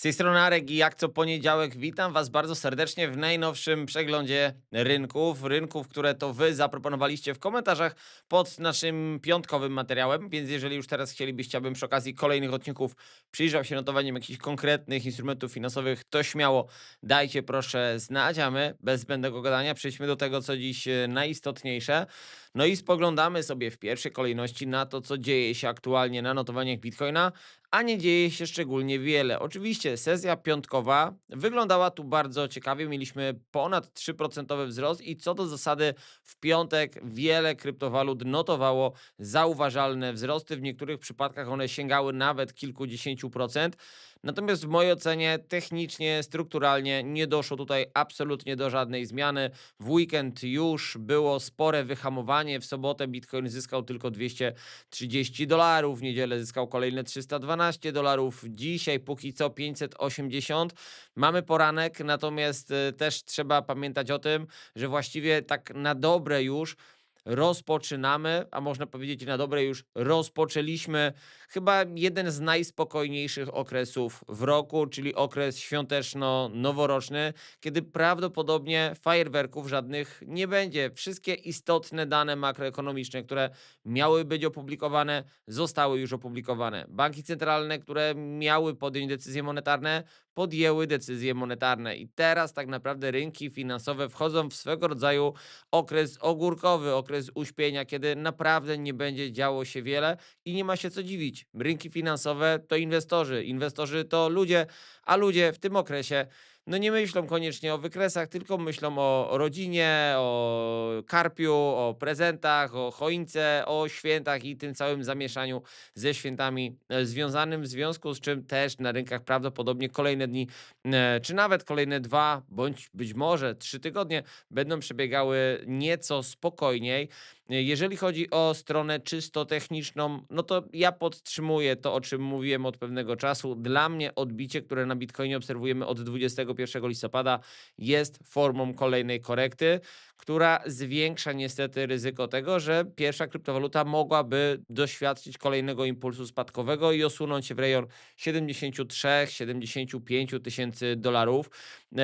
Z tej strony Arek i jak co poniedziałek witam Was bardzo serdecznie w najnowszym przeglądzie rynków. Rynków, które to Wy zaproponowaliście w komentarzach pod naszym piątkowym materiałem, więc jeżeli już teraz chcielibyście, abym przy okazji kolejnych odcinków przyjrzał się notowaniom jakichś konkretnych instrumentów finansowych, to śmiało dajcie proszę znać, a my bez zbędnego gadania przejdźmy do tego, co dziś e, najistotniejsze. No i spoglądamy sobie w pierwszej kolejności na to, co dzieje się aktualnie na notowaniach Bitcoina, a nie dzieje się szczególnie wiele. Oczywiście sesja piątkowa wyglądała tu bardzo ciekawie. Mieliśmy ponad 3% wzrost i co do zasady w piątek wiele kryptowalut notowało zauważalne wzrosty. W niektórych przypadkach one sięgały nawet kilkudziesięciu procent. Natomiast w mojej ocenie technicznie, strukturalnie nie doszło tutaj absolutnie do żadnej zmiany. W weekend już było spore wyhamowanie. W sobotę Bitcoin zyskał tylko 230 dolarów, w niedzielę zyskał kolejne 312 dolarów. Dzisiaj póki co 580. Mamy poranek, natomiast y, też trzeba pamiętać o tym, że właściwie tak na dobre już rozpoczynamy, a można powiedzieć na dobre już rozpoczęliśmy chyba jeden z najspokojniejszych okresów w roku, czyli okres świąteczno-noworoczny, kiedy prawdopodobnie fajerwerków żadnych nie będzie. Wszystkie istotne dane makroekonomiczne, które miały być opublikowane, zostały już opublikowane. Banki centralne, które miały podjąć decyzje monetarne, podjęły decyzje monetarne i teraz tak naprawdę rynki finansowe wchodzą w swego rodzaju okres ogórkowy, okres uśpienia, kiedy naprawdę nie będzie działo się wiele i nie ma się co dziwić. Rynki finansowe to inwestorzy, inwestorzy to ludzie, a ludzie w tym okresie no nie myślą koniecznie o wykresach, tylko myślą o rodzinie, o karpiu, o prezentach, o choince, o świętach i tym całym zamieszaniu ze świętami e, związanym, w związku z czym też na rynkach prawdopodobnie kolejne dni, e, czy nawet kolejne dwa, bądź być może trzy tygodnie będą przebiegały nieco spokojniej. Jeżeli chodzi o stronę czysto techniczną, no to ja podtrzymuję to, o czym mówiłem od pewnego czasu. Dla mnie odbicie, które na Bitcoinie obserwujemy od 21 listopada, jest formą kolejnej korekty, która zwiększa niestety ryzyko tego, że pierwsza kryptowaluta mogłaby doświadczyć kolejnego impulsu spadkowego i osunąć się w rejon 73-75 tysięcy dolarów.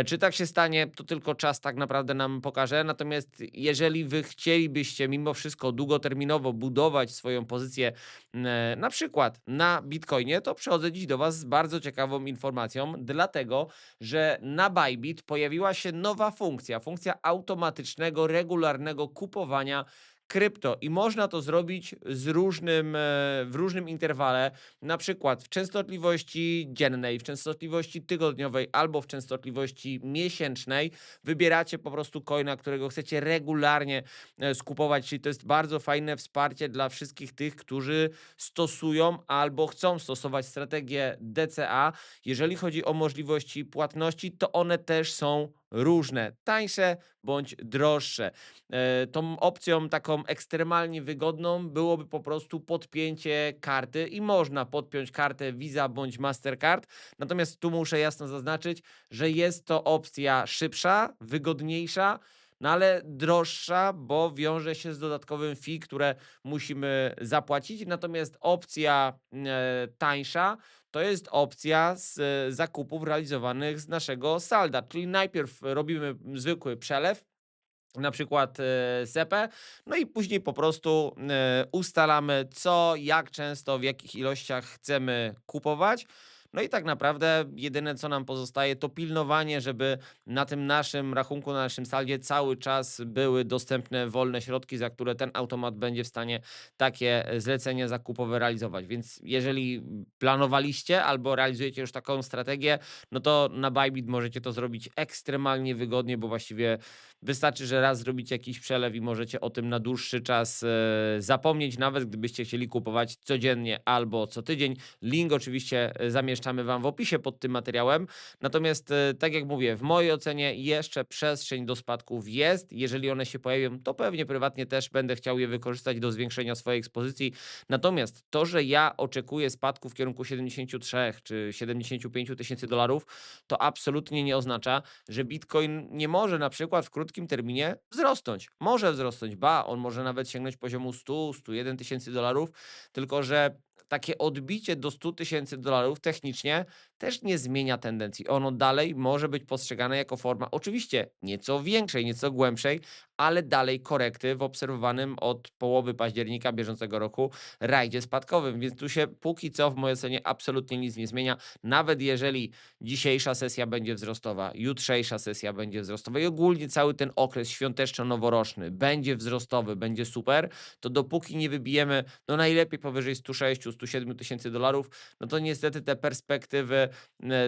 Czy tak się stanie, to tylko czas tak naprawdę nam pokaże. Natomiast jeżeli wy chcielibyście mimo wszystko długoterminowo budować swoją pozycję e, na przykład na Bitcoinie, to przychodzę dziś do Was z bardzo ciekawą informacją, dlatego że na Bybit pojawiła się nowa funkcja, funkcja automatycznego, regularnego kupowania krypto i można to zrobić z różnym, e, w różnym interwale, na przykład w częstotliwości dziennej, w częstotliwości tygodniowej albo w częstotliwości miesięcznej. Wybieracie po prostu coina, którego chcecie regularnie e, skupować, czyli to jest bardzo fajne wsparcie dla wszystkich tych, którzy stosują albo chcą stosować strategię DCA. Jeżeli chodzi o możliwości płatności, to one też są różne, tańsze bądź droższe. E, Tą opcją taką ekstremalnie wygodną byłoby po prostu podpięcie karty i można podpiąć kartę Visa bądź Mastercard. Natomiast tu muszę jasno zaznaczyć, że jest to opcja szybsza, wygodniejsza. No ale droższa, bo wiąże się z dodatkowym fee, które musimy zapłacić. Natomiast opcja e, tańsza to jest opcja z e, zakupów realizowanych z naszego salda. Czyli najpierw robimy zwykły przelew, na przykład e, SEPę, no i później po prostu e, ustalamy co, jak często, w jakich ilościach chcemy kupować. No i tak naprawdę jedyne co nam pozostaje to pilnowanie, żeby na tym naszym rachunku, na naszym saldzie cały czas były dostępne wolne środki, za które ten automat będzie w stanie takie e, zlecenie zakupowe realizować. Więc jeżeli planowaliście albo realizujecie już taką strategię, no to na Bybit możecie to zrobić ekstremalnie wygodnie, bo właściwie wystarczy, że raz zrobicie jakiś przelew i możecie o tym na dłuższy czas e, zapomnieć, nawet gdybyście chcieli kupować codziennie albo co tydzień. Link oczywiście e, zamieszczam zaznaczamy Wam w opisie pod tym materiałem. Natomiast, e, tak jak mówię, w mojej ocenie jeszcze przestrzeń do spadków jest. Jeżeli one się pojawią, to pewnie prywatnie też będę chciał je wykorzystać do zwiększenia swojej ekspozycji. Natomiast to, że ja oczekuję spadku w kierunku 73 czy 75 tysięcy dolarów, to absolutnie nie oznacza, że Bitcoin nie może na przykład w krótkim terminie wzrosnąć. Może wzrosnąć, ba, on może nawet sięgnąć poziomu 100, 101 tysięcy dolarów, tylko że takie odbicie do 100 tysięcy dolarów technicznie też nie zmienia tendencji. Ono dalej może być postrzegane jako forma, oczywiście nieco większej, nieco głębszej, ale dalej korekty w obserwowanym od połowy października bieżącego roku rajdzie spadkowym. Więc tu się póki co w mojej ocenie absolutnie nic nie zmienia. Nawet jeżeli dzisiejsza sesja będzie wzrostowa, jutrzejsza sesja będzie wzrostowa i ogólnie cały ten okres świąteczno-noworoczny będzie wzrostowy, będzie super, to dopóki nie wybijemy no najlepiej powyżej 106-107 tysięcy dolarów, no to niestety te perspektywy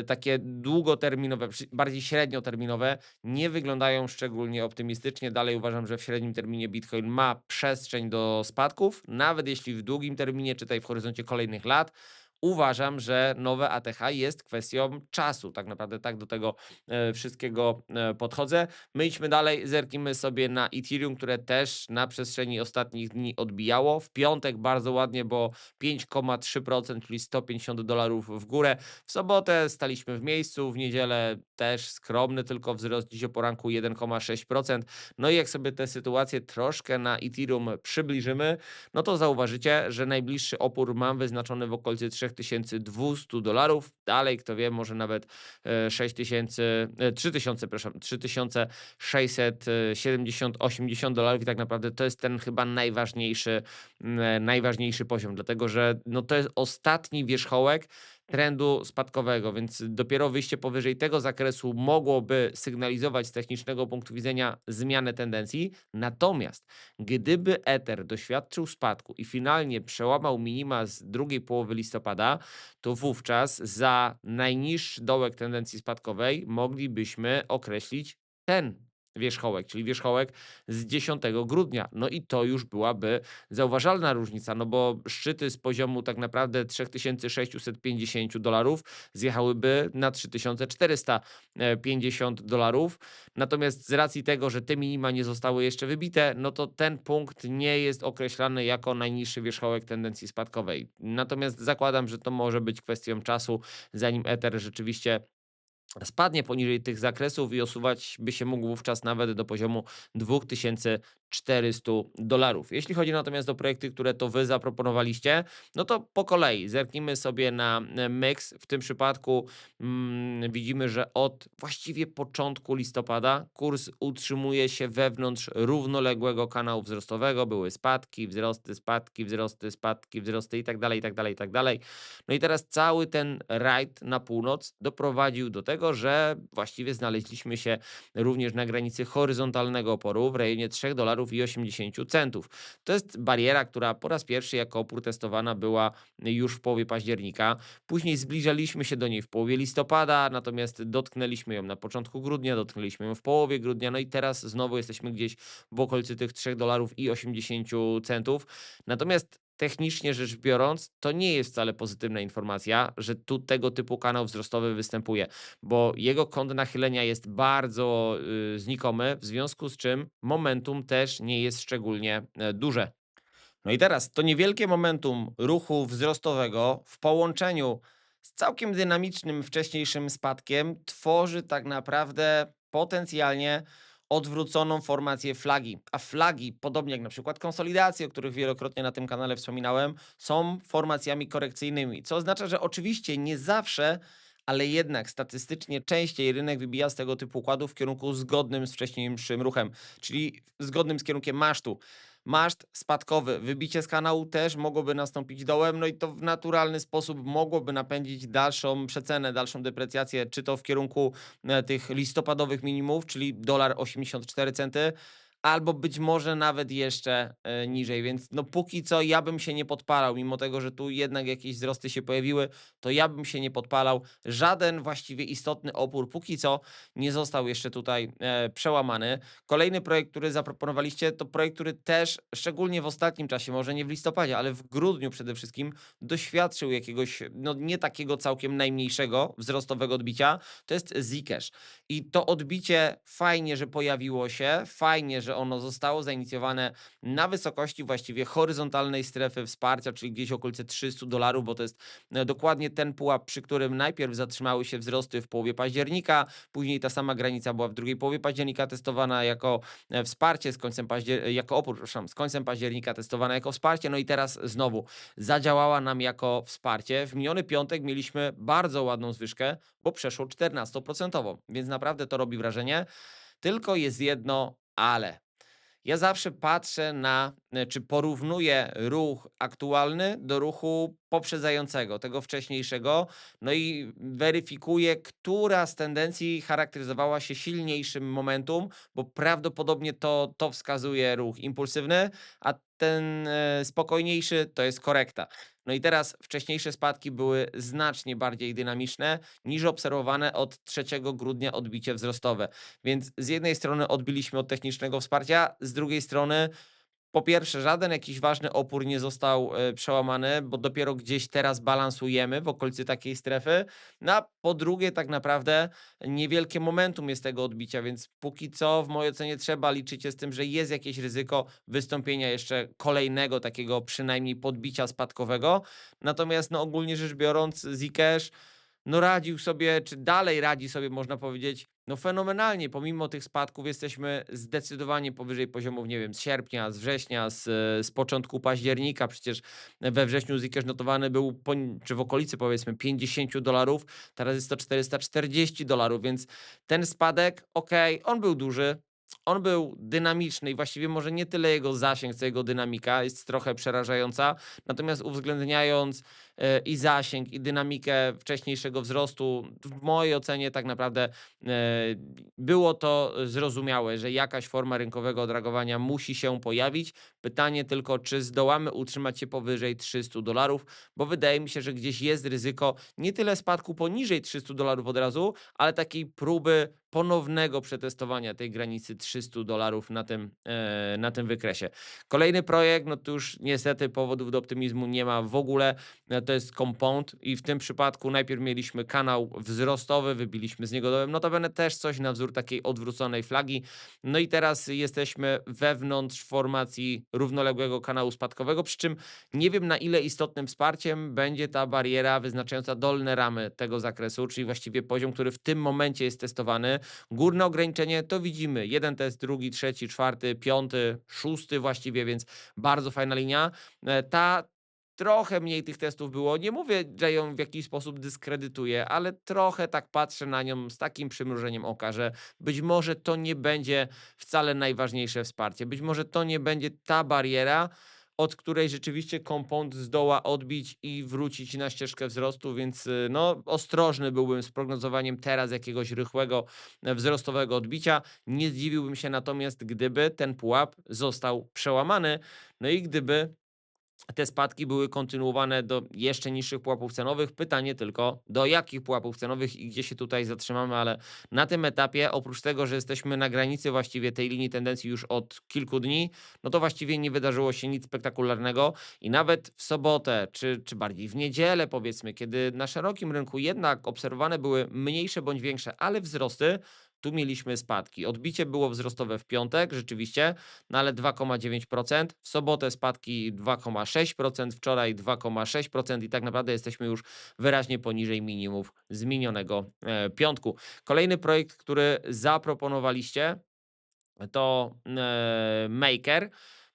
takie długoterminowe, bardziej średnioterminowe nie wyglądają szczególnie optymistycznie. Dalej uważam, że w średnim terminie Bitcoin ma przestrzeń do spadków, nawet jeśli w długim terminie, czytaj w horyzoncie kolejnych lat, uważam, że nowe ATH jest kwestią czasu. Tak naprawdę tak do tego e, wszystkiego e, podchodzę. My idźmy dalej, zerknijmy sobie na Ethereum, które też na przestrzeni ostatnich dni odbijało. W piątek bardzo ładnie, bo 5,3%, czyli 150 dolarów w górę. W sobotę staliśmy w miejscu, w niedzielę też skromny tylko wzrost, dziś o poranku 1,6%. No i jak sobie tę sytuację troszkę na Ethereum przybliżymy, no to zauważycie, że najbliższy opór mam wyznaczony w okolicy 3200 dolarów. Dalej, kto wie, może nawet e, 6000, e, 3000, przepraszam, 3670, 80 dolarów i tak naprawdę to jest ten chyba najważniejszy, e, najważniejszy poziom, dlatego że no to jest ostatni wierzchołek trendu spadkowego, więc dopiero wyjście powyżej tego zakresu mogłoby sygnalizować z technicznego punktu widzenia zmianę tendencji. Natomiast gdyby Ether doświadczył spadku i finalnie przełamał minima z drugiej połowy listopada, to wówczas za najniższy dołek tendencji spadkowej moglibyśmy określić ten wierzchołek, czyli wierzchołek z 10 grudnia. No i to już byłaby zauważalna różnica, no bo szczyty z poziomu tak naprawdę 3650 dolarów zjechałyby na 3450 dolarów. Natomiast z racji tego, że te minima nie zostały jeszcze wybite, no to ten punkt nie jest określany jako najniższy wierzchołek tendencji spadkowej. Natomiast zakładam, że to może być kwestią czasu, zanim Ether rzeczywiście spadnie poniżej tych zakresów i osuwać by się mógł wówczas nawet do poziomu 2400 dolarów. Jeśli chodzi natomiast o projekty, które to wy zaproponowaliście, no to po kolei zerknijmy sobie na mix. W tym przypadku mm, widzimy, że od właściwie początku listopada kurs utrzymuje się wewnątrz równoległego kanału wzrostowego. Były spadki, wzrosty, spadki, wzrosty, spadki, wzrosty i tak dalej, i tak dalej, i tak dalej. No i teraz cały ten rajd na północ doprowadził do tego, że właściwie znaleźliśmy się również na granicy horyzontalnego oporu w rejonie 3 dolarów i 80 centów. To jest bariera, która po raz pierwszy jako opór testowana była już w połowie października. Później zbliżaliśmy się do niej w połowie listopada, natomiast dotknęliśmy ją na początku grudnia, dotknęliśmy ją w połowie grudnia, no i teraz znowu jesteśmy gdzieś w okolicy tych 3 dolarów i 80 centów. Natomiast technicznie rzecz biorąc, to nie jest wcale pozytywna informacja, że tu tego typu kanał wzrostowy występuje, bo jego kąt nachylenia jest bardzo y, znikomy, w związku z czym momentum też nie jest szczególnie e, duże. No i teraz to niewielkie momentum ruchu wzrostowego w połączeniu z całkiem dynamicznym wcześniejszym spadkiem tworzy tak naprawdę potencjalnie odwróconą formację flagi. A flagi, podobnie jak na przykład konsolidacje, o których wielokrotnie na tym kanale wspominałem, są formacjami korekcyjnymi, co oznacza, że oczywiście nie zawsze ale jednak statystycznie częściej rynek wybija z tego typu układów w kierunku zgodnym z wcześniejszym ruchem, czyli zgodnym z kierunkiem masztu. Maszt spadkowy, wybicie z kanału też mogłoby nastąpić dołem, no i to w naturalny sposób mogłoby napędzić dalszą przecenę, dalszą deprecjację, czy to w kierunku e, tych listopadowych minimów, czyli dolar 84 centy, albo być może nawet jeszcze e, niżej. Więc no póki co ja bym się nie podpalał, mimo tego, że tu jednak jakieś wzrosty się pojawiły, to ja bym się nie podpalał. Żaden właściwie istotny opór póki co nie został jeszcze tutaj e, przełamany. Kolejny projekt, który zaproponowaliście, to projekt, który też szczególnie w ostatnim czasie, może nie w listopadzie, ale w grudniu przede wszystkim doświadczył jakiegoś, no nie takiego całkiem najmniejszego wzrostowego odbicia, to jest Zcash. I to odbicie fajnie, że pojawiło się, fajnie, że ono zostało zainicjowane na wysokości właściwie horyzontalnej strefy wsparcia, czyli gdzieś okolice 300 dolarów, bo to jest e, dokładnie ten pułap, przy którym najpierw zatrzymały się wzrosty w połowie października, później ta sama granica była w drugiej połowie października testowana jako e, wsparcie, z końcem paździer- jako opór, przepraszam, z końcem października testowana jako wsparcie, no i teraz znowu zadziałała nam jako wsparcie. W miniony piątek mieliśmy bardzo ładną zwyżkę, bo przeszło 14%, więc naprawdę to robi wrażenie. Tylko jest jedno ale. Ja zawsze patrzę na, czy porównuję ruch aktualny do ruchu poprzedzającego, tego wcześniejszego, no i weryfikuję, która z tendencji charakteryzowała się silniejszym momentum, bo prawdopodobnie to, to wskazuje ruch impulsywny, a ten e, spokojniejszy to jest korekta. No i teraz wcześniejsze spadki były znacznie bardziej dynamiczne niż obserwowane od 3 grudnia odbicie wzrostowe. Więc z jednej strony odbiliśmy od technicznego wsparcia, z drugiej strony po pierwsze, żaden jakiś ważny opór nie został e, przełamany, bo dopiero gdzieś teraz balansujemy w okolicy takiej strefy. No a po drugie, tak naprawdę niewielkie momentum jest tego odbicia, więc póki co w mojej ocenie trzeba liczyć się z tym, że jest jakieś ryzyko wystąpienia jeszcze kolejnego takiego przynajmniej podbicia spadkowego. Natomiast no ogólnie rzecz biorąc, Zcash no radził sobie, czy dalej radzi sobie, można powiedzieć, no fenomenalnie. Pomimo tych spadków jesteśmy zdecydowanie powyżej poziomów, nie wiem, z sierpnia, z września, z, z początku października. Przecież we wrześniu Zcash notowany był, poni- czy w okolicy powiedzmy 50 dolarów, teraz jest to 440 dolarów, więc ten spadek, okej, on był duży, on był dynamiczny i właściwie może nie tyle jego zasięg, co jego dynamika jest trochę przerażająca. Natomiast uwzględniając i zasięg, i dynamikę wcześniejszego wzrostu, w mojej ocenie tak naprawdę e, było to zrozumiałe, że jakaś forma rynkowego odreagowania musi się pojawić. Pytanie tylko, czy zdołamy utrzymać się powyżej 300 dolarów, bo wydaje mi się, że gdzieś jest ryzyko nie tyle spadku poniżej 300 dolarów od razu, ale takiej próby ponownego przetestowania tej granicy 300 dolarów na tym, e, na tym wykresie. Kolejny projekt, no to już niestety powodów do optymizmu nie ma w ogóle, to jest Compound i w tym przypadku najpierw mieliśmy kanał wzrostowy, wybiliśmy z niego dołem, notabene też coś na wzór takiej odwróconej flagi, no i teraz jesteśmy wewnątrz formacji równoległego kanału spadkowego, przy czym nie wiem na ile istotnym wsparciem będzie ta bariera wyznaczająca dolne ramy tego zakresu, czyli właściwie poziom, który w tym momencie jest testowany. Górne ograniczenie to widzimy. Jeden test, drugi, trzeci, czwarty, piąty, szósty właściwie, więc bardzo fajna linia. E, Ta trochę mniej tych testów było. Nie mówię, że ją w jakiś sposób dyskredytuję, ale trochę tak patrzę na nią z takim przymrużeniem oka, że być może to nie będzie wcale najważniejsze wsparcie. Być może to nie będzie ta bariera, od której rzeczywiście kompont zdoła odbić i wrócić na ścieżkę wzrostu, więc y, no, ostrożny byłbym z prognozowaniem teraz jakiegoś rychłego e, wzrostowego odbicia. Nie zdziwiłbym się natomiast, gdyby ten pułap został przełamany, no i gdyby te spadki były kontynuowane do jeszcze niższych pułapów cenowych. Pytanie tylko, do jakich pułapów cenowych i gdzie się tutaj zatrzymamy, ale na tym etapie, oprócz tego, że jesteśmy na granicy właściwie tej linii tendencji już od kilku dni, no to właściwie nie wydarzyło się nic spektakularnego i nawet w sobotę, czy, czy bardziej w niedzielę powiedzmy, kiedy na szerokim rynku jednak obserwowane były mniejsze bądź większe, ale wzrosty, tu mieliśmy spadki. Odbicie było wzrostowe w piątek, rzeczywiście, no ale 2,9%. W sobotę spadki 2,6%, wczoraj 2,6% i tak naprawdę jesteśmy już wyraźnie poniżej minimów z minionego e, piątku. Kolejny projekt, który zaproponowaliście, to e, Maker.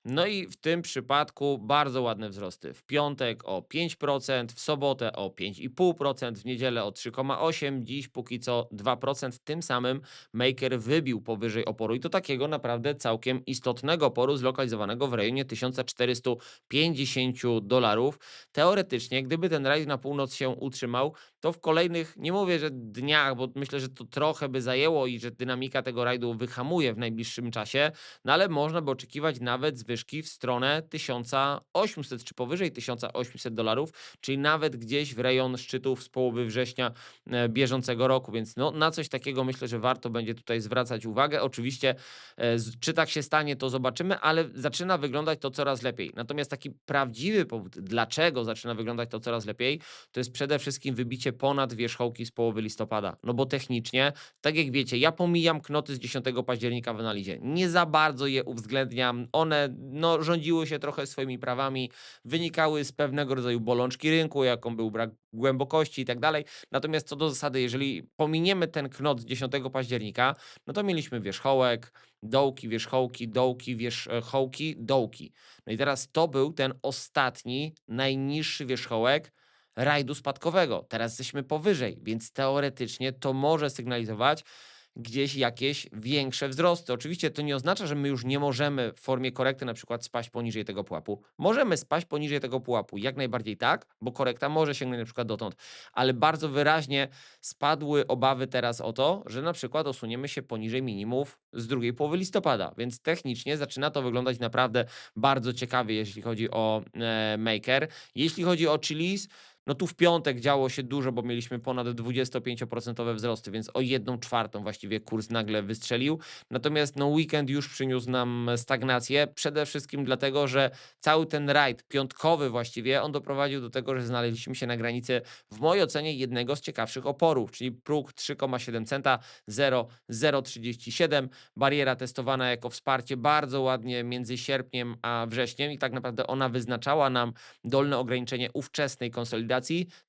No i w tym przypadku bardzo ładne wzrosty. W piątek o 5%, w sobotę o 5,5%, w niedzielę o 3,8%, dziś póki co 2%. Tym samym Maker wybił powyżej oporu i to takiego naprawdę całkiem istotnego oporu zlokalizowanego w rejonie 1450 dolarów. Teoretycznie, gdyby ten rajd na północ się utrzymał, to w kolejnych, nie mówię, że dniach, bo myślę, że to trochę by zajęło i że dynamika tego rajdu wyhamuje w najbliższym czasie, no ale można by oczekiwać nawet zwyżki w stronę 1800 czy powyżej 1800 dolarów, czyli nawet gdzieś w rejon szczytów z połowy września e, bieżącego roku, więc no, na coś takiego myślę, że warto będzie tutaj zwracać uwagę. Oczywiście, e, czy tak się stanie, to zobaczymy, ale zaczyna wyglądać to coraz lepiej. Natomiast taki prawdziwy powód, dlaczego zaczyna wyglądać to coraz lepiej, to jest przede wszystkim wybicie ponad wierzchołki z połowy listopada. No bo technicznie, tak jak wiecie, ja pomijam knoty z 10 października w analizie. Nie za bardzo je uwzględniam. One no, rządziły się trochę swoimi prawami, wynikały z pewnego rodzaju bolączki rynku, jaką był brak głębokości i tak dalej. Natomiast co do zasady, jeżeli pominiemy ten knot z 10 października, no to mieliśmy wierzchołek, dołki, wierzchołki, dołki, wierzchołki, dołki. No i teraz to był ten ostatni, najniższy wierzchołek rajdu spadkowego. Teraz jesteśmy powyżej, więc teoretycznie to może sygnalizować gdzieś jakieś większe wzrosty. Oczywiście to nie oznacza, że my już nie możemy w formie korekty na przykład spaść poniżej tego pułapu. Możemy spaść poniżej tego pułapu, jak najbardziej tak, bo korekta może sięgnąć na przykład dotąd, ale bardzo wyraźnie spadły obawy teraz o to, że na przykład osuniemy się poniżej minimów z drugiej połowy listopada, więc technicznie zaczyna to wyglądać naprawdę bardzo ciekawie, jeśli chodzi o e, Maker. Jeśli chodzi o Chili's, no tu w piątek działo się dużo, bo mieliśmy ponad 25% wzrosty, więc o jedną czwartą właściwie kurs nagle wystrzelił. Natomiast no weekend już przyniósł nam stagnację, przede wszystkim dlatego, że cały ten rajd piątkowy właściwie, on doprowadził do tego, że znaleźliśmy się na granicy w mojej ocenie jednego z ciekawszych oporów, czyli próg 3,7 centa 0,037, bariera testowana jako wsparcie bardzo ładnie między sierpniem a wrześniem i tak naprawdę ona wyznaczała nam dolne ograniczenie ówczesnej konsolidacji.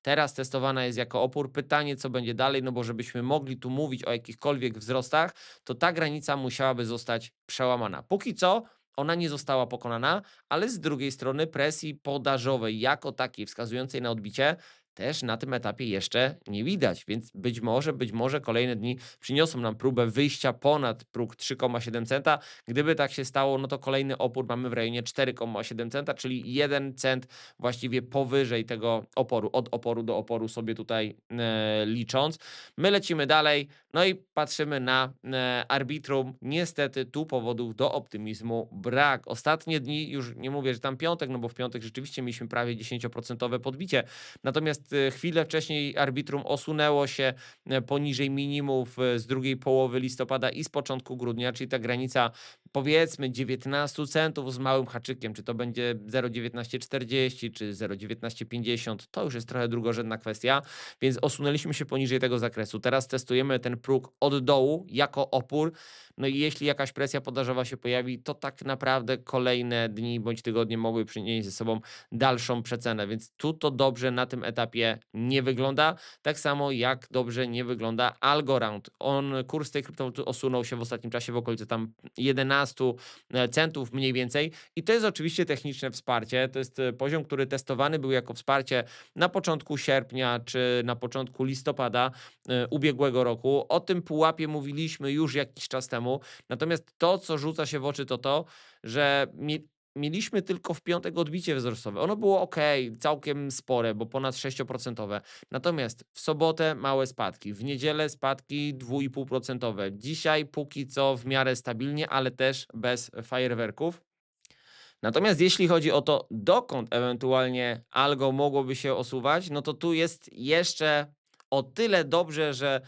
Teraz testowana jest jako opór. Pytanie, co będzie dalej, no bo żebyśmy mogli tu mówić o jakichkolwiek wzrostach, to ta granica musiałaby zostać przełamana. Póki co ona nie została pokonana, ale z drugiej strony presji podażowej jako takiej wskazującej na odbicie też na tym etapie jeszcze nie widać, więc być może, być może kolejne dni przyniosą nam próbę wyjścia ponad próg 3,7 centa. Gdyby tak się stało, no to kolejny opór mamy w rejonie 4,7 centa, czyli 1 cent właściwie powyżej tego oporu, od oporu do oporu sobie tutaj e, licząc. My lecimy dalej, no i patrzymy na e, arbitrum. Niestety tu powodów do optymizmu brak. Ostatnie dni, już nie mówię, że tam piątek, no bo w piątek rzeczywiście mieliśmy prawie 10% podbicie, natomiast e, chwilę wcześniej arbitrum osunęło się e, poniżej minimów e, z drugiej połowy listopada i z początku grudnia, czyli ta granica powiedzmy 19 centów z małym haczykiem, czy to będzie 0,1940 czy 0,1950, to już jest trochę drugorzędna kwestia, więc osunęliśmy się poniżej tego zakresu. Teraz testujemy ten próg od dołu jako opór. No i jeśli jakaś presja podażowa się pojawi, to tak naprawdę kolejne dni bądź tygodnie mogły przynieść ze sobą dalszą przecenę, więc tu to dobrze na tym etapie nie wygląda. Tak samo jak dobrze nie wygląda Algorand. On, kurs tej kryptowaluty osunął się w ostatnim czasie w okolicy tam 11 centów mniej więcej i to jest oczywiście techniczne wsparcie. To jest e, poziom, który testowany był jako wsparcie na początku sierpnia czy na początku listopada e, ubiegłego roku. O tym pułapie mówiliśmy już jakiś czas temu. Natomiast to, co rzuca się w oczy, to to, że mieliśmy tylko w piątek odbicie wzrostowe. Ono było ok, całkiem spore, bo ponad 6%. Natomiast w sobotę małe spadki, w niedzielę spadki 2,5%. Dzisiaj póki co w miarę stabilnie, ale też bez fajerwerków. Natomiast jeśli chodzi o to, dokąd ewentualnie algo mogłoby się osuwać, no to tu jest jeszcze o tyle dobrze, że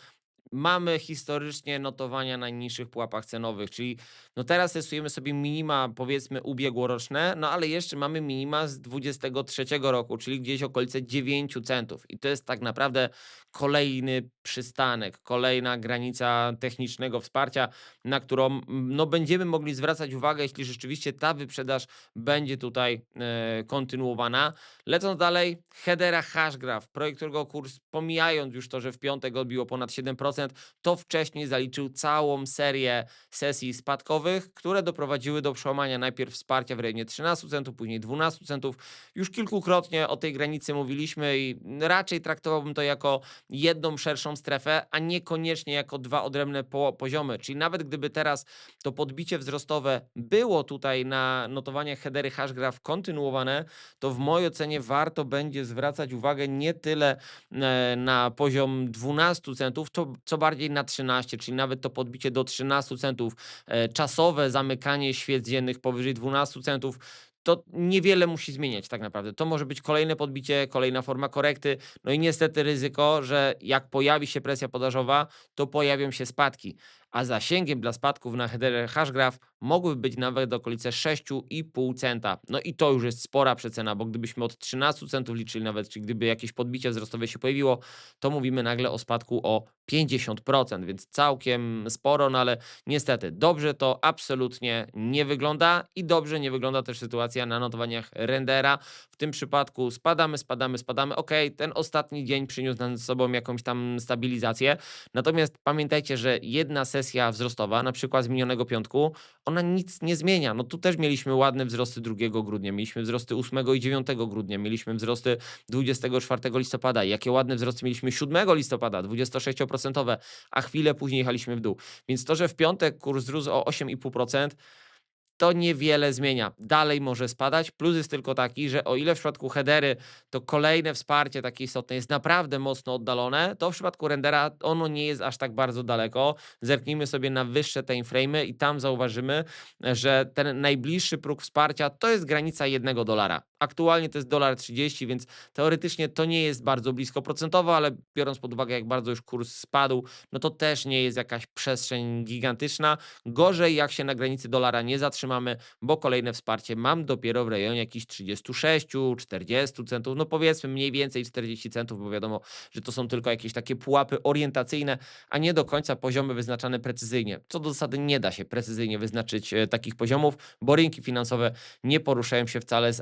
mamy historycznie notowania na niższych pułapach cenowych, czyli no teraz testujemy sobie minima powiedzmy ubiegłoroczne, no ale jeszcze mamy minima z 23 roku, czyli gdzieś okolice 9 centów i to jest tak naprawdę kolejny przystanek, kolejna granica technicznego wsparcia, na którą no, będziemy mogli zwracać uwagę, jeśli rzeczywiście ta wyprzedaż będzie tutaj e, kontynuowana. Lecąc dalej, Hedera Hashgraph, projekt, którego kurs, pomijając już to, że w piątek odbiło ponad 7%, 10%, to wcześniej zaliczył całą serię sesji spadkowych, które doprowadziły do przełamania najpierw wsparcia w rejonie 13 centów, później 12 centów. Już kilkukrotnie o tej granicy mówiliśmy i raczej traktowałbym to jako jedną szerszą strefę, a niekoniecznie jako dwa odrębne po poziomy. Czyli nawet gdyby teraz to podbicie wzrostowe było tutaj na notowaniach headery hashgraph kontynuowane, to w mojej ocenie warto będzie zwracać uwagę nie tyle e, na poziom 12 centów, to co bardziej na 13, czyli nawet to podbicie do 13 centów, e, czasowe zamykanie świec dziennych powyżej 12 centów, to niewiele musi zmieniać tak naprawdę. To może być kolejne podbicie, kolejna forma korekty. No i niestety ryzyko, że jak pojawi się presja podażowa, to pojawią się spadki. A zasięgiem dla spadków na headerze hashgraph mogłyby być nawet do okolice 6,5 centa. No i to już jest spora przecena, bo gdybyśmy od 13 centów liczyli nawet, czy gdyby jakieś podbicie wzrostowe się pojawiło, to mówimy nagle o spadku o 50%, więc całkiem sporo, no ale niestety dobrze to absolutnie nie wygląda i dobrze nie wygląda też sytuacja na notowaniach rendera. W tym przypadku spadamy, spadamy, spadamy. Ok, ten ostatni dzień przyniósł nam ze sobą jakąś tam stabilizację. Natomiast pamiętajcie, że jedna wzrostowa, na przykład z minionego piątku, ona nic nie zmienia. No tu też mieliśmy ładne wzrosty 2 grudnia, mieliśmy wzrosty 8 i 9 grudnia, mieliśmy wzrosty 24 listopada. Jakie ładne wzrosty mieliśmy 7 listopada, 26%, a chwilę później jechaliśmy w dół. Więc to, że w piątek kurs wzrósł o 8,5%, to niewiele zmienia. Dalej może spadać. Plus jest tylko taki, że o ile w przypadku headery to kolejne wsparcie takie istotne jest naprawdę mocno oddalone, to w przypadku rendera ono nie jest aż tak bardzo daleko. Zerknijmy sobie na wyższe time frame'y i tam zauważymy, że ten najbliższy próg wsparcia to jest granica 1 dolara. Aktualnie to jest dolar 30, więc teoretycznie to nie jest bardzo blisko procentowo, ale biorąc pod uwagę, jak bardzo już kurs spadł, no to też nie jest jakaś przestrzeń gigantyczna. Gorzej, jak się na granicy dolara nie zatrzymamy, bo kolejne wsparcie mam dopiero w rejonie jakichś 36, 40 centów, no powiedzmy mniej więcej 40 centów, bo wiadomo, że to są tylko jakieś takie pułapy orientacyjne, a nie do końca poziomy wyznaczane precyzyjnie. Co do zasady nie da się precyzyjnie wyznaczyć e, takich poziomów, bo rynki finansowe nie poruszają się wcale z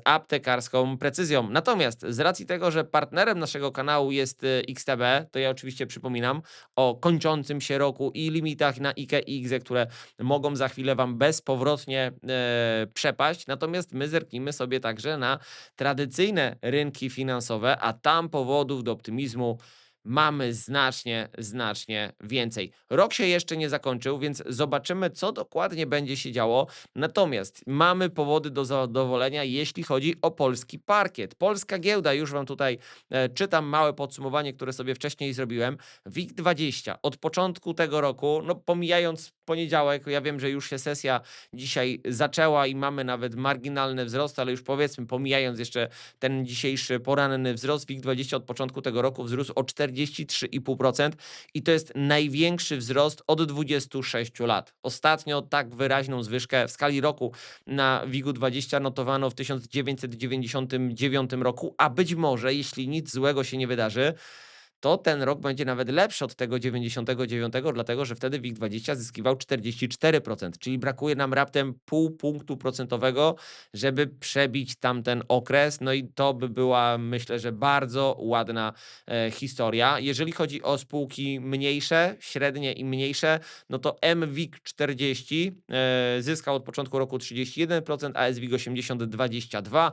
precyzją. Natomiast z racji tego, że partnerem naszego kanału jest e, XTB, to ja oczywiście przypominam o kończącym się roku i limitach na IKE i IGZE, które mogą za chwilę Wam bezpowrotnie e, przepaść. Natomiast my zerknijmy sobie także na tradycyjne rynki finansowe, a tam powodów do optymizmu mamy znacznie, znacznie więcej. Rok się jeszcze nie zakończył, więc zobaczymy, co dokładnie będzie się działo. Natomiast mamy powody do zadowolenia, jeśli chodzi o polski parkiet. Polska giełda, już Wam tutaj e, czytam małe podsumowanie, które sobie wcześniej zrobiłem. WIG20 od początku tego roku, no pomijając poniedziałek, ja wiem, że już się sesja dzisiaj zaczęła i mamy nawet marginalny wzrost, ale już powiedzmy, pomijając jeszcze ten dzisiejszy poranny wzrost, WIG20 od początku tego roku wzrósł o 43,5% i to jest największy wzrost od 26 lat. Ostatnio tak wyraźną zwyżkę w skali roku na WIG-20 notowano w 1999 roku, a być może, jeśli nic złego się nie wydarzy, to ten rok będzie nawet lepszy od tego 99, dlatego że wtedy WIG20 zyskiwał 44%, czyli brakuje nam raptem pół punktu procentowego, żeby przebić tamten okres. No i to by była, myślę, że bardzo ładna e, historia. Jeżeli chodzi o spółki mniejsze, średnie i mniejsze, no to MWIG40 e, zyskał od początku roku 31%, a SWIG 80 22%.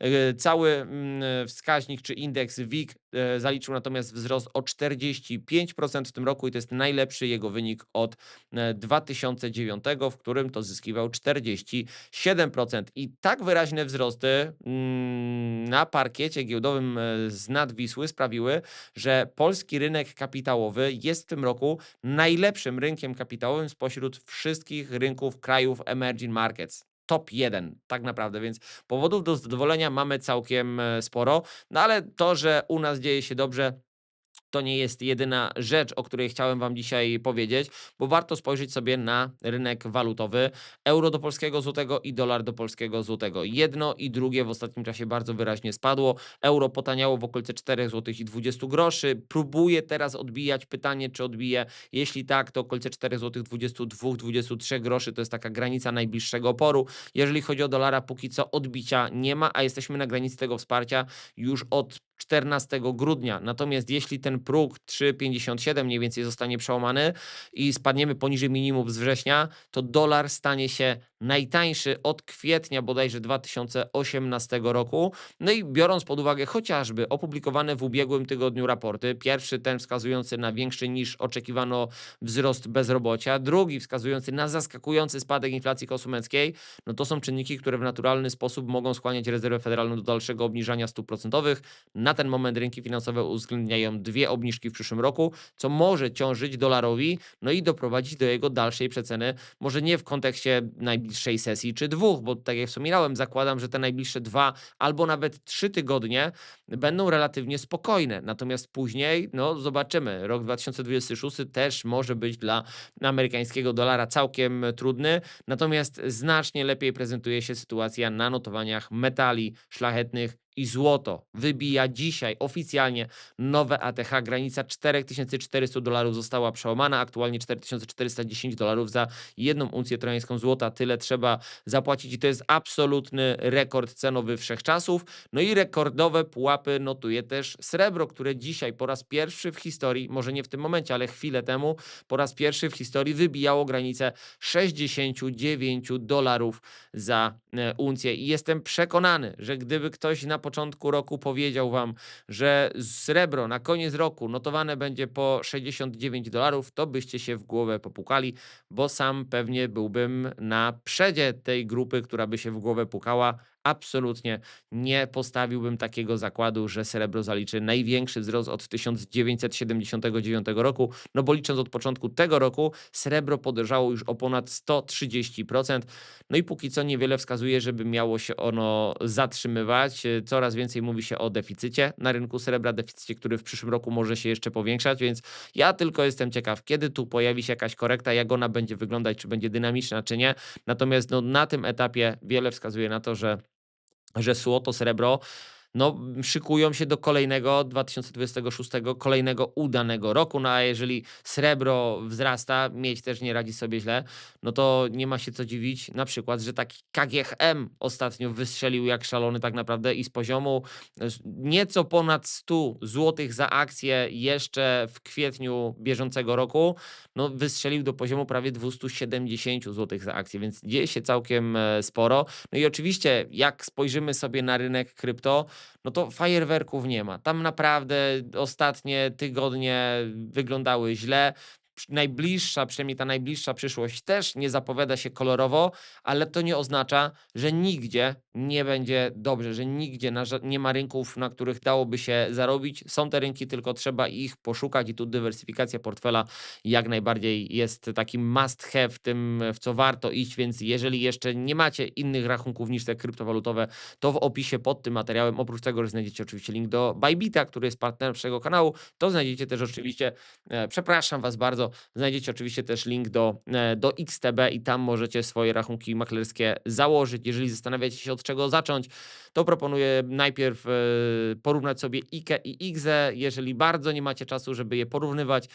E, Cały mm, wskaźnik czy indeks WIG e, zaliczył natomiast wzrost o 45% w tym roku i to jest najlepszy jego wynik od e, 2009, w którym to zyskiwał 47%. I tak wyraźne wzrosty mm, na parkiecie giełdowym e, z nad Wisły sprawiły, że polski rynek kapitałowy jest w tym roku najlepszym rynkiem kapitałowym spośród wszystkich rynków krajów emerging markets top 1 tak naprawdę, więc powodów do zadowolenia mamy całkiem e, sporo, no ale to, że u nas dzieje się dobrze, to nie jest jedyna rzecz, o której chciałem Wam dzisiaj powiedzieć, bo warto spojrzeć sobie na rynek walutowy. Euro do polskiego złotego i dolar do polskiego złotego. Jedno i drugie w ostatnim czasie bardzo wyraźnie spadło. Euro potaniało w okolice 4 zł i 20 groszy. Próbuję teraz odbijać pytanie, czy odbije. Jeśli tak, to okolice 4 zł 22, 23 groszy to jest taka granica najbliższego oporu. Jeżeli chodzi o dolara, póki co odbicia nie ma, a jesteśmy na granicy tego wsparcia już od 14 grudnia. Natomiast jeśli ten próg 3,57 mniej więcej zostanie przełamany i spadniemy poniżej minimum z września, to dolar stanie się najtańszy od kwietnia bodajże 2018 roku. No i biorąc pod uwagę chociażby opublikowane w ubiegłym tygodniu raporty, pierwszy ten wskazujący na większy niż oczekiwano wzrost bezrobocia, drugi wskazujący na zaskakujący spadek inflacji konsumenckiej, no to są czynniki, które w naturalny sposób mogą skłaniać rezerwę federalną do dalszego obniżania stóp procentowych. Na ten moment rynki finansowe uwzględniają dwie obniżki w przyszłym roku, co może ciążyć dolarowi, no i doprowadzić do jego dalszej przeceny, może nie w kontekście najbliższej sesji czy dwóch, bo tak jak wspominałem, zakładam, że te najbliższe dwa albo nawet trzy tygodnie będą relatywnie spokojne. Natomiast później, no zobaczymy, rok 2026 też może być dla amerykańskiego dolara całkiem trudny, natomiast znacznie lepiej prezentuje się sytuacja na notowaniach metali szlachetnych i złoto wybija dzisiaj oficjalnie nowe ATH. Granica 4400 dolarów została przełamana. Aktualnie 4410 dolarów za jedną uncję trojańską złota. Tyle trzeba zapłacić i to jest absolutny rekord cenowy wszechczasów. No i rekordowe pułapy notuje też srebro, które dzisiaj po raz pierwszy w historii, może nie w tym momencie, ale chwilę temu, po raz pierwszy w historii wybijało granicę 69 dolarów za e, uncję. I jestem przekonany, że gdyby ktoś na początku roku powiedział wam, że srebro na koniec roku notowane będzie po 69 dolarów, to byście się w głowę popukali, bo sam pewnie byłbym na przedzie tej grupy, która by się w głowę pukała. Absolutnie nie postawiłbym takiego zakładu, że srebro zaliczy największy wzrost od 1979 roku, no bo licząc od początku tego roku, srebro podejrzało już o ponad 130%. No i póki co niewiele wskazuje, żeby miało się ono zatrzymywać. Coraz więcej mówi się o deficycie na rynku srebra, deficycie, który w przyszłym roku może się jeszcze powiększać, więc ja tylko jestem ciekaw, kiedy tu pojawi się jakaś korekta, jak ona będzie wyglądać, czy będzie dynamiczna, czy nie. Natomiast no, na tym etapie wiele wskazuje na to, że že sú o to srebro. No, szykują się do kolejnego 2026, kolejnego udanego roku. No a jeżeli srebro wzrasta, mieć też nie radzi sobie źle, no to nie ma się co dziwić. Na przykład, że taki KGHM ostatnio wystrzelił jak szalony tak naprawdę i z poziomu nieco ponad 100 zł za akcję jeszcze w kwietniu bieżącego roku, no wystrzelił do poziomu prawie 270 zł za akcję, więc dzieje się całkiem e, sporo. No i oczywiście, jak spojrzymy sobie na rynek krypto, no to fajerwerków nie ma. Tam naprawdę ostatnie tygodnie wyglądały źle. Najbliższa, przynajmniej ta najbliższa przyszłość też nie zapowiada się kolorowo, ale to nie oznacza, że nigdzie nie będzie dobrze, że nigdzie nie ma rynków, na których dałoby się zarobić. Są te rynki, tylko trzeba ich poszukać i tu dywersyfikacja portfela jak najbardziej jest takim must have w tym, w co warto iść, więc jeżeli jeszcze nie macie innych rachunków niż te kryptowalutowe, to w opisie pod tym materiałem, oprócz tego, że znajdziecie oczywiście link do Bybita, który jest partnerem naszego kanału, to znajdziecie też oczywiście, e, przepraszam Was bardzo, znajdziecie oczywiście też link do, e, do XTB i tam możecie swoje rachunki maklerskie założyć. Jeżeli zastanawiacie się od czego zacząć, to proponuję najpierw e, porównać sobie IKE i IGZE. Jeżeli bardzo nie macie czasu, żeby je porównywać,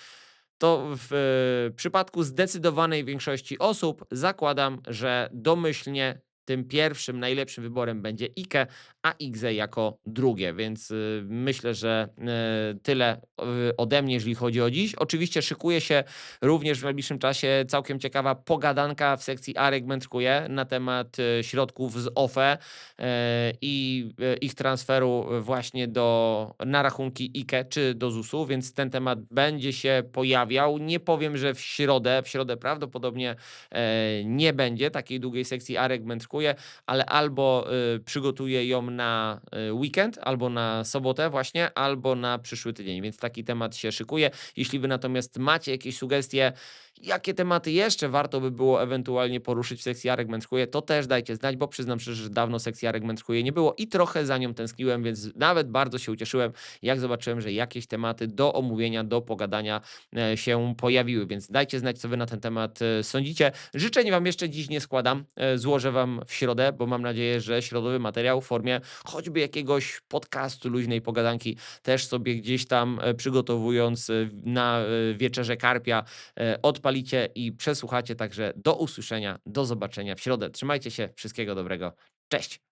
to w e, przypadku zdecydowanej większości osób zakładam, że domyślnie tym pierwszym, najlepszym wyborem będzie IKE, a IGZE jako drugie, więc y, myślę, że y, tyle y, ode mnie, jeżeli chodzi o dziś. Oczywiście szykuje się również w najbliższym czasie całkiem ciekawa pogadanka w sekcji Arek Mędrkuje na temat środków z OFE i ich transferu właśnie do, na rachunki IKE czy do ZUS-u, więc ten temat będzie się pojawiał. Nie powiem, że w środę, w środę prawdopodobnie e, nie będzie takiej długiej sekcji Arek Mędrkuje, ale albo y, przygotuję ją na y, weekend, albo na sobotę właśnie, albo na przyszły tydzień, więc taki temat się szykuje. Jeśli wy natomiast macie jakieś sugestie, jakie tematy jeszcze warto by było ewentualnie poruszyć w sekcji Arek Mędrkuje, to też dajcie znać, bo przyznam szczerze, że dawno sekcji Arek Mędrkuje nie było i trochę za nią tęskniłem, więc nawet bardzo się ucieszyłem, jak zobaczyłem, że jakieś tematy do omówienia, do pogadania e, się pojawiły, więc dajcie znać, co wy na ten temat e, sądzicie. Życzeń wam jeszcze dziś nie składam, e, złożę wam w środę, bo mam nadzieję, że środowy materiał w formie choćby jakiegoś podcastu, luźnej pogadanki, też sobie gdzieś tam przygotowując na wieczerze karpia e, odpalicie i przesłuchacie, także do usłyszenia, do zobaczenia w środę. Trzymajcie się, wszystkiego dobrego, cześć!